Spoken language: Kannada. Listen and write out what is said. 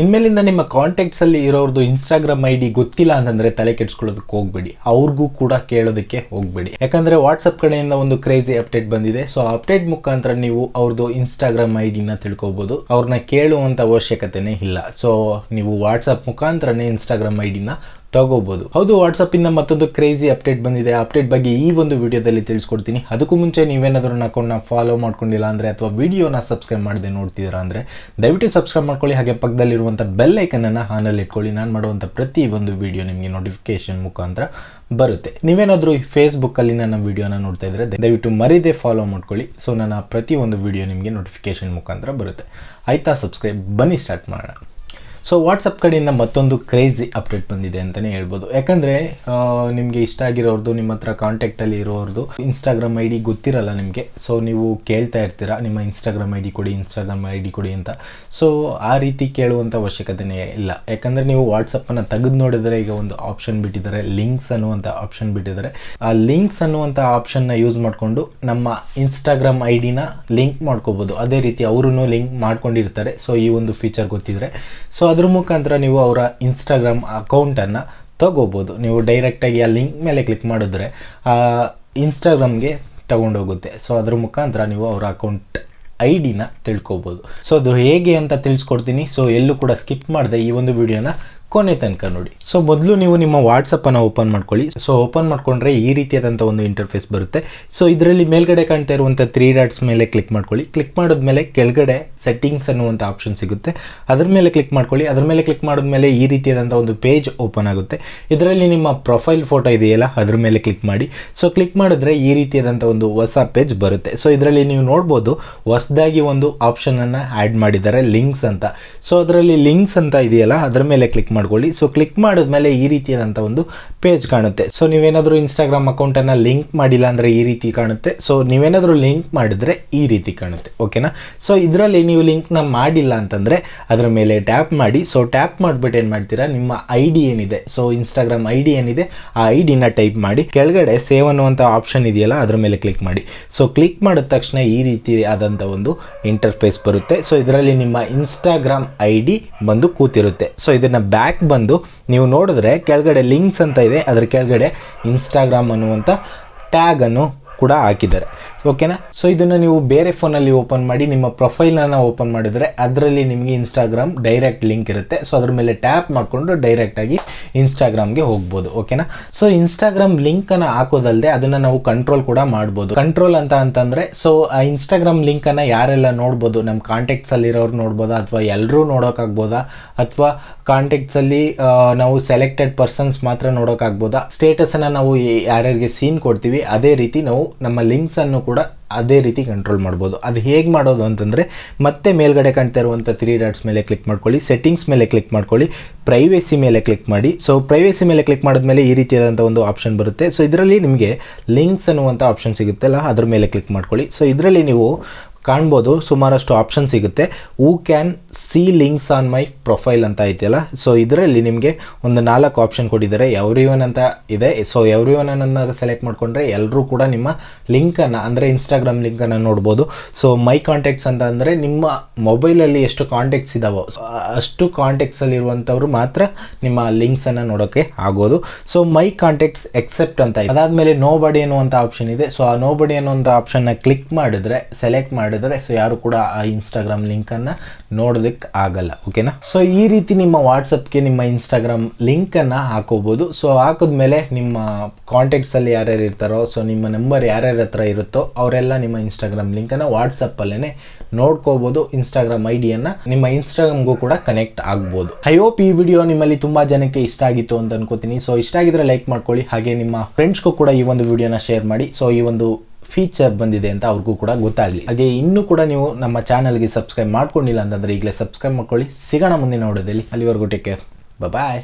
ಇನ್ಮೇಲಿಂದ ನಿಮ್ಮ ಕಾಂಟ್ಯಾಕ್ಟ್ಸಲ್ಲಿ ಇರೋರ್ದು ಇನ್ಸ್ಟಾಗ್ರಾಮ್ ಐ ಡಿ ಗೊತ್ತಿಲ್ಲ ಅಂತಂದ್ರೆ ತಲೆ ಕೆಡ್ಸ್ಕೊಳ್ಳೋದಕ್ಕೆ ಹೋಗ್ಬೇಡಿ. ಅವ್ರಿಗೂ ಕೂಡ ಕೇಳೋದಕ್ಕೆ ಹೋಗ್ಬೇಡಿ. ಯಾಕಂದ್ರೆ ವಾಟ್ಸಪ್ ಕಡೆಯಿಂದ ಒಂದು ಕ್ರೇಜಿ ಅಪ್ಡೇಟ್ ಬಂದಿದೆ. ಸೊ ಅಪ್ಡೇಟ್ ಮುಖಾಂತರ ನೀವು ಅವ್ರದ್ದು ಇನ್ಸ್ಟಾಗ್ರಾಮ್ ಐ ಡಿನ ತಿಳ್ಕೊಬಹುದು ಅವ್ರನ್ನ ಕೇಳುವಂತ ಅವಶ್ಯಕತೆನೇ ಇಲ್ಲ. ಸೊ ನೀವು ವಾಟ್ಸಪ್ ಮುಖಾಂತರನೇ ಇನ್ಸ್ಟಾಗ್ರಾಮ್ ಐ ಡಿನ ತಗೋಬಹುದು ಹೌದು ವಾಟ್ಸಪ್ ಇಂದ ಮತ್ತೊಂದು ಕ್ರೇಜಿ ಅಪ್ಡೇಟ್ ಬಂದಿದೆ. ಅಪ್ಡೇಟ್ ಬಗ್ಗೆ ಈ ಒಂದು ವಿಡಿಯೋದಲ್ಲಿ ತಿಳಿಸ್ಕೊಡ್ತೀನಿ. ಅದಕ್ಕೂ ಮುಂಚೆ ನೀವೇನಾದ್ರೂ ನನ್ನ ಅಕೌಂಟ್ನ ಫಾಲೋ ಮಾಡ್ಕೊಂಡಿಲ್ಲ ಅಂದ್ರೆ ಅಥವಾ ವಿಡಿಯೋನ ಸಬ್ಸ್ಕ್ರೈಬ್ ಮಾಡದೆ ನೋಡ್ತಿದ್ದೀರಾ ಅಂದ್ರೆ ದಯವಿಟ್ಟು ಸಬ್ಸ್ಕ್ರೈಬ್ ಮಾಡ್ಕೊಳ್ಳಿ. ಹಾಗೆ ಪಕ್ಕದಲ್ಲಿರುವಂಥ ಬೆಲ್ ಐಕನನ್ನು ಆನಲ್ಲಿ ಇಟ್ಕೊಳ್ಳಿ. ನಾನು ಮಾಡುವಂಥ ಪ್ರತಿ ಒಂದು ವಿಡಿಯೋ ನಿಮಗೆ ನೋಟಿಫಿಕೇಶನ್ ಮುಖಾಂತರ ಬರುತ್ತೆ. ನೀವೇನಾದರೂ ಫೇಸ್ಬುಕ್ಕಲ್ಲಿ ನನ್ನ ವಿಡಿಯೋನ ನೋಡ್ತಾ ಇದ್ದರೆ ದಯವಿಟ್ಟು ಮರೀದೆ ಫಾಲೋ ಮಾಡ್ಕೊಳ್ಳಿ. ಸೊ ನನ್ನ ಪ್ರತಿ ಒಂದು ವಿಡಿಯೋ ನಿಮಗೆ ನೋಟಿಫಿಕೇಶನ್ ಮುಖಾಂತರ ಬರುತ್ತೆ. ಆಯ್ತಾ? ಸಬ್ಸ್ಕ್ರೈಬ್ ಬನ್ನಿ ಸ್ಟಾರ್ಟ್ ಮಾಡೋಣ. ಸೊ ವಾಟ್ಸಪ್ ಕಡೆಯಿಂದ ಮತ್ತೊಂದು ಕ್ರೇಜಿ ಅಪ್ಡೇಟ್ ಬಂದಿದೆ ಅಂತಲೇ ಹೇಳ್ಬೋದು. ಯಾಕಂದರೆ ನಿಮಗೆ ಇಷ್ಟ ಆಗಿರೋರ್ದು, ನಿಮ್ಮ ಹತ್ರ ಕಾಂಟ್ಯಾಕ್ಟಲ್ಲಿ ಇರೋರ್ದು ಇನ್ಸ್ಟಾಗ್ರಾಮ್ ಐ ಡಿ ಗೊತ್ತಿರಲ್ಲ ನಿಮಗೆ. ಸೊ ನೀವು ಕೇಳ್ತಾ ಇರ್ತೀರಾ, ನಿಮ್ಮ ಇನ್ಸ್ಟಾಗ್ರಾಮ್ ಐ ಡಿ ಕೊಡಿ ಇನ್ಸ್ಟಾಗ್ರಾಮ್ ಐ ಡಿ ಕೊಡಿ ಅಂತ. ಸೊ ಆ ರೀತಿ ಕೇಳುವಂಥ ಅವಶ್ಯಕತೆನೇ ಇಲ್ಲ. ಯಾಕಂದರೆ ನೀವು ವಾಟ್ಸಪ್ಪನ್ನು ತೆಗೆದು ನೋಡಿದರೆ ಈಗ ಒಂದು ಆಪ್ಷನ್ ಬಿಟ್ಟಿದ್ದಾರೆ ಲಿಂಕ್ಸ್ ಅನ್ನುವಂಥ ಆಪ್ಷನ್ ಬಿಟ್ಟಿದ್ದಾರೆ. ಆ ಲಿಂಕ್ಸ್ ಅನ್ನುವಂಥ ಆಪ್ಷನ್ನ ಯೂಸ್ ಮಾಡಿಕೊಂಡು ನಮ್ಮ ಇನ್ಸ್ಟಾಗ್ರಾಮ್ ಐ ಡಿನ ಲಿಂಕ್ ಮಾಡ್ಕೋಬೋದು. ಅದೇ ರೀತಿ ಅವರು ಲಿಂಕ್ ಮಾಡ್ಕೊಂಡಿರ್ತಾರೆ. ಸೊ ಈ ಒಂದು ಫೀಚರ್ ಗೊತ್ತಿದ್ರೆ. ಸೊ ಅದ್ರ ಮುಖಾಂತರ ನೀವು ಅವರ ಇನ್ಸ್ಟಾಗ್ರಾಮ್ ಅಕೌಂಟನ್ನು ತಗೋಬೋದು. ನೀವು ಡೈರೆಕ್ಟಾಗಿ ಆ ಲಿಂಕ್ ಮೇಲೆ ಕ್ಲಿಕ್ ಮಾಡಿದ್ರೆ, ಆ ಇನ್ಸ್ಟಾಗ್ರಾಮ್ಗೆ ತಗೊಂಡೋಗುತ್ತೆ. ಸೊ ಅದ್ರ ಮುಖಾಂತರ ನೀವು ಅವರ ಅಕೌಂಟ್ ಐ ಡಿನ ತಿಳ್ಕೊಬೋದು. ಸೊ ಅದು ಹೇಗೆ ಅಂತ ತಿಳಿಸ್ಕೊಡ್ತೀನಿ. ಸೊ ಎಲ್ಲೂ ಕೂಡ ಸ್ಕಿಪ್ ಮಾಡಿದೆ ಈ ಒಂದು ವಿಡಿಯೋನ ಕೊನೆ ತನಕ ನೋಡಿ. ಸೊ ಮೊದಲು ನೀವು ನಿಮ್ಮ ವಾಟ್ಸಪ್ಪನ್ನು ಓಪನ್ ಮಾಡ್ಕೊಳ್ಳಿ. ಸೊ ಓಪನ್ ಮಾಡ್ಕೊಂಡ್ರೆ ಈ ರೀತಿಯಾದಂಥ ಒಂದು ಇಂಟರ್ಫೇಸ್ ಬರುತ್ತೆ. ಸೊ ಇದರಲ್ಲಿ ಮೇಲ್ಗಡೆ ಕಾಣ್ತಾ ಇರುವಂಥ ತ್ರೀ ಡಾಟ್ಸ್ ಮೇಲೆ ಕ್ಲಿಕ್ ಮಾಡ್ಕೊಳ್ಳಿ. ಕ್ಲಿಕ್ ಮಾಡಿದ್ಮೇಲೆ ಕೆಳಗಡೆ ಸೆಟ್ಟಿಂಗ್ಸ್ ಅನ್ನುವಂಥ ಆಪ್ಷನ್ ಸಿಗುತ್ತೆ. ಅದ್ರ ಮೇಲೆ ಕ್ಲಿಕ್ ಮಾಡ್ಕೊಳ್ಳಿ. ಅದ್ರ ಮೇಲೆ ಕ್ಲಿಕ್ ಮಾಡಿದ್ಮೇಲೆ ಈ ರೀತಿಯಾದಂಥ ಒಂದು ಪೇಜ್ ಓಪನ್ ಆಗುತ್ತೆ. ಇದರಲ್ಲಿ ನಿಮ್ಮ ಪ್ರೊಫೈಲ್ ಫೋಟೋ ಇದೆಯಲ್ಲ, ಅದ್ರ ಮೇಲೆ ಕ್ಲಿಕ್ ಮಾಡಿ. ಸೊ ಕ್ಲಿಕ್ ಮಾಡಿದ್ರೆ ಈ ರೀತಿಯಾದಂಥ ಒಂದು ಹೊಸ ಪೇಜ್ ಬರುತ್ತೆ. ಸೊ ಇದರಲ್ಲಿ ನೀವು ನೋಡ್ಬೋದು, ಹೊಸದಾಗಿ ಒಂದು ಆಪ್ಷನನ್ನು ಆ್ಯಡ್ ಮಾಡಿದ್ದಾರೆ ಲಿಂಕ್ಸ್ ಅಂತ. ಸೊ ಅದರಲ್ಲಿ ಲಿಂಕ್ಸ್ ಅಂತ ಇದೆಯಲ್ಲ, ಅದ್ರ ಮೇಲೆ ಕ್ಲಿಕ್ ಮಾಡ್ಕೊಳ್ಳಿ. ಸೊ ಕ್ಲಿಕ್ ಮಾಡಿದ್ಮೇಲೆ ಈ ರೀತಿಯಾದಂಥ ಒಂದು ಪೇಜ್ ಕಾಣುತ್ತೆ. ಸೊ ನೀವೇನಾದರೂ ಇನ್ಸ್ಟಾಗ್ರಾಮ್ ಅಕೌಂಟನ್ನು ಲಿಂಕ್ ಮಾಡಿಲ್ಲ ಅಂದರೆ ಈ ರೀತಿ ಕಾಣುತ್ತೆ. ಸೊ ನೀವೇನಾದರೂ ಲಿಂಕ್ ಮಾಡಿದ್ರೆ ಈ ರೀತಿ ಕಾಣುತ್ತೆ. ಓಕೆನಾ ಸೊ ಇದರಲ್ಲಿ ನೀವು ಲಿಂಕ್ನ ಮಾಡಿಲ್ಲ ಅಂತಂದರೆ ಅದರ ಮೇಲೆ ಟ್ಯಾಪ್ ಮಾಡಿ. ಸೊ ಟ್ಯಾಪ್ ಮಾಡಿಬಿಟ್ಟು ಏನು ಮಾಡ್ತೀರಾ? ನಿಮ್ಮ ಐ ಡಿ ಏನಿದೆ? ಸೊ ಇನ್ಸ್ಟಾಗ್ರಾಮ್ ಐ ಡಿ ಏನಿದೆ? ಆ ಐ ಡಿನ ಟೈಪ್ ಮಾಡಿ. ಕೆಳಗಡೆ ಸೇವ್ ಅನ್ನುವಂಥ ಆಪ್ಷನ್ ಇದೆಯಲ್ಲ, ಅದರ ಮೇಲೆ ಕ್ಲಿಕ್ ಮಾಡಿ. ಸೊ ಕ್ಲಿಕ್ ಮಾಡಿದ ತಕ್ಷಣ ಈ ರೀತಿ ಆದಂಥ ಒಂದು ಇಂಟರ್ಫೇಸ್ ಬರುತ್ತೆ. ಸೊ ಇದರಲ್ಲಿ ನಿಮ್ಮ ಇನ್ಸ್ಟಾಗ್ರಾಮ್ ಐ ಡಿ ಬಂದು ಕೂತಿರುತ್ತೆ. ಸೊ ಇದನ್ನು ಬ್ಯಾಕ್ ಬಂದು ನೀವು ನೋಡಿದ್ರೆ ಕೆಳಗಡೆ ಲಿಂಕ್ಸ್ ಅಂತ ಇದೆ. ಅದರ ಕೆಳಗಡೆ ಇನ್ಸ್ಟಾಗ್ರಾಮ್ ಅನ್ನುವಂಥ ಟ್ಯಾಗನ್ನು ಕೂಡ ಹಾಕಿದ್ದಾರೆ. ಓಕೆನಾ ಸೊ ಇದನ್ನು ನೀವು ಬೇರೆ ಫೋನಲ್ಲಿ ಓಪನ್ ಮಾಡಿ ನಿಮ್ಮ ಪ್ರೊಫೈಲನ್ನು ಓಪನ್ ಮಾಡಿದರೆ ಅದರಲ್ಲಿ ನಿಮಗೆ ಇನ್ಸ್ಟಾಗ್ರಾಮ್ ಡೈರೆಕ್ಟ್ ಲಿಂಕ್ ಇರುತ್ತೆ. ಸೊ ಅದ್ರ ಮೇಲೆ ಟ್ಯಾಪ್ ಮಾಡಿಕೊಂಡು ಡೈರೆಕ್ಟಾಗಿ ಇನ್ಸ್ಟಾಗ್ರಾಮ್ಗೆ ಹೋಗ್ಬೋದು. ಓಕೆನಾ ಸೊ ಇನ್ಸ್ಟಾಗ್ರಾಮ್ ಲಿಂಕನ್ನು ಹಾಕೋದಲ್ಲದೆ ಅದನ್ನು ನಾವು ಕಂಟ್ರೋಲ್ ಕೂಡ ಮಾಡ್ಬೋದು. ಕಂಟ್ರೋಲ್ ಅಂತ ಅಂತಂದರೆ ಸೊ ಆ ಇನ್ಸ್ಟಾಗ್ರಾಮ್ ಲಿಂಕನ್ನು ಯಾರೆಲ್ಲ ನೋಡ್ಬೋದು ನಮ್ಮ ಕಾಂಟ್ಯಾಕ್ಟ್ಸಲ್ಲಿರೋರು ನೋಡ್ಬೋದಾ, ಅಥವಾ ಎಲ್ಲರೂ ನೋಡೋಕ್ಕಾಗ್ಬೋದಾ ಅಥವಾ ಕಾಂಟ್ಯಾಕ್ಟ್ಸಲ್ಲಿ ನಾವು ಸೆಲೆಕ್ಟೆಡ್ ಪರ್ಸನ್ಸ್ ಮಾತ್ರ ನೋಡೋಕ್ಕಾಗ್ಬೋದಾ ಸ್ಟೇಟಸನ್ನು ನಾವು ಯಾರ್ಯಾರಿಗೆ ಸೀನ್ ಕೊಡ್ತೀವಿ, ಅದೇ ರೀತಿ ನಾವು ನಮ್ಮ ಲಿಂಕ್ಸನ್ನು ಕೂಡ ಅದೇ ರೀತಿ ಕಂಟ್ರೋಲ್ ಮಾಡ್ಬೋದು. ಅದು ಹೇಗೆ ಮಾಡೋದು ಅಂತಂದರೆ ಮತ್ತೆ ಮೇಲ್ಗಡೆ ಕಾಣ್ತಾ ಇರುವಂಥ ತ್ರೀ ಡಾಟ್ಸ್ ಮೇಲೆ ಕ್ಲಿಕ್ ಮಾಡ್ಕೊಳ್ಳಿ ಸೆಟ್ಟಿಂಗ್ಸ್ ಮೇಲೆ ಕ್ಲಿಕ್ ಮಾಡ್ಕೊಳ್ಳಿ ಪ್ರೈವೇಸಿ ಮೇಲೆ ಕ್ಲಿಕ್ ಮಾಡಿ. ಸೊ ಪ್ರೈವೇಸಿ ಮೇಲೆ ಕ್ಲಿಕ್ ಮಾಡಿದ್ಮೇಲೆ ಈ ರೀತಿಯಾದಂಥ ಒಂದು ಆಪ್ಷನ್ ಬರುತ್ತೆ. ಸೊ ಇದರಲ್ಲಿ ನಿಮಗೆ ಲಿಂಕ್ಸ್ ಅನ್ನುವಂಥ ಆಪ್ಷನ್ ಸಿಗುತ್ತಲ್ಲ, ಅದ್ರ ಮೇಲೆ ಕ್ಲಿಕ್ ಮಾಡ್ಕೊಳ್ಳಿ. ಸೊ ಇದರಲ್ಲಿ ನೀವು ಕಾಣ್ಬೋದು, ಸುಮಾರಷ್ಟು ಆಪ್ಷನ್ ಸಿಗುತ್ತೆ. Who can see links on my profile ಅಂತ ಐತೆಯಲ್ಲ? ಸೊ ಇದರಲ್ಲಿ ನಿಮಗೆ ಒಂದು ನಾಲ್ಕು ಆಪ್ಷನ್ ಕೊಟ್ಟಿದ್ದಾರೆ. ಎವ್ರಿ ಒನ್ ಅಂತ ಇದೆ. ಸೊ ಎವ್ರಿ ಒನ್ ಅನ್ನ ಸೆಲೆಕ್ಟ್ ಮಾಡಿಕೊಂಡ್ರೆ ಎಲ್ಲರೂ ಕೂಡ ನಿಮ್ಮ ಲಿಂಕನ್ನು ಅಂದರೆ ಇನ್ಸ್ಟಾಗ್ರಾಮ್ ಲಿಂಕನ್ನು ನೋಡ್ಬೋದು. ಸೊ ಮೈ ಕಾಂಟ್ಯಾಕ್ಟ್ಸ್ ಅಂತ ಅಂದರೆ ನಿಮ್ಮ ಮೊಬೈಲಲ್ಲಿ ಎಷ್ಟು ಕಾಂಟ್ಯಾಕ್ಟ್ಸ್ ಇದಾವೋ, ಅಷ್ಟು ಕಾಂಟ್ಯಾಕ್ಟ್ಸಲ್ಲಿ ಇರುವಂಥವ್ರು ಮಾತ್ರ ನಿಮ್ಮ ಲಿಂಕ್ಸನ್ನು ನೋಡೋಕ್ಕೆ ಆಗೋದು. ಸೊ ಮೈ ಕಾಂಟ್ಯಾಕ್ಟ್ಸ್ ಎಕ್ಸೆಪ್ಟ್ ಅಂತ ಇದೆ. ಅದಾದಮೇಲೆ ನೋ ಬಡಿ ಅನ್ನುವಂಥ ಆಪ್ಷನ್ ಇದೆ. ಸೊ ಆ ನೋ ಬಡಿ ಒಂದು ಆಪ್ಷನ್ನ ಕ್ಲಿಕ್ ಮಾಡಿದ್ರೆ ಸೆಲೆಕ್ಟ್ ಮಾಡಿ ಮಾಡಿದರೆ ಸೊ ಯಾರು ಕೂಡ ಆ ಇನ್ಸ್ಟಾಗ್ರಾಮ್ ಲಿಂಕನ್ನು ನೋಡೋದಕ್ಕೆ ಆಗಲ್ಲ. ಓಕೆನಾ ಸೊ ಈ ರೀತಿ ನಿಮ್ಮ ವಾಟ್ಸಪ್ಗೆ ನಿಮ್ಮ ಇನ್ಸ್ಟಾಗ್ರಾಮ್ ಲಿಂಕನ್ನು ಹಾಕೋಬೋದು. ಸೊ ಹಾಕಿದ್ಮೇಲೆ ನಿಮ್ಮ ಕಾಂಟ್ಯಾಕ್ಟ್ಸಲ್ಲಿ ಯಾರ್ಯಾರು ಇರ್ತಾರೋ ಸೊ ನಿಮ್ಮ ನಂಬರ್ ಯಾರ್ಯಾರ ಹತ್ರ ಇರುತ್ತೋ, ಅವರೆಲ್ಲ ನಿಮ್ಮ ಇನ್ಸ್ಟಾಗ್ರಾಮ್ ಲಿಂಕನ್ನು ವಾಟ್ಸಪ್ಪಲ್ಲೇ ನೋಡ್ಕೋಬೋದು. ಇನ್ಸ್ಟಾಗ್ರಾಮ್ ಐ ಡಿಯನ್ನು ನಿಮ್ಮ ಇನ್ಸ್ಟಾಗ್ರಾಮ್ಗೂ ಕೂಡ ಕನೆಕ್ಟ್ ಆಗ್ಬೋದು. ಐ ಹೋಪ್ ಈ ವಿಡಿಯೋ ನಿಮ್ಮಲ್ಲಿ ತುಂಬ ಜನಕ್ಕೆ ಇಷ್ಟ ಆಗಿತ್ತು ಅಂತ ಅನ್ಕೋತೀನಿ. ಸೊ ಇಷ್ಟ ಆಗಿದ್ರೆ ಲೈಕ್ ಮಾಡ್ಕೊಳ್ಳಿ. ಹಾಗೆ ನಿಮ್ಮ ಫ್ರೆಂಡ್ಸ್ಗೂ ಕೂಡ ಈ ಒಂದು ವಿಡಿಯೋನ ಶೇರ್ ಮಾಡಿ. ಸೊ ಈ ಒಂದು ಫೀಚರ್ ಬಂದಿದೆ ಅಂತ ಅವ್ರಿಗೂ ಕೂಡ ಗೊತ್ತಾಗಲಿ. ಹಾಗೆ ಇನ್ನೂ ಕೂಡ ನೀವು ನಮ್ಮ ಚಾನಲ್ಗೆ ಸಬ್ಸ್ಕ್ರೈಬ್ ಮಾಡ್ಕೊಂಡಿಲ್ಲ ಅಂತಂದರೆ ಈಗಲೇ ಸಬ್ಸ್ಕ್ರೈಬ್ ಮಾಡ್ಕೊಳ್ಳಿ. ಸಿಗೋಣ ಮುಂದಿನ ನೋಡೋದಲ್ಲಿ ಅಲ್ಲಿವರೆಗೂ ಟೇಕ್ ಕೇರ್ ಬಾಯ್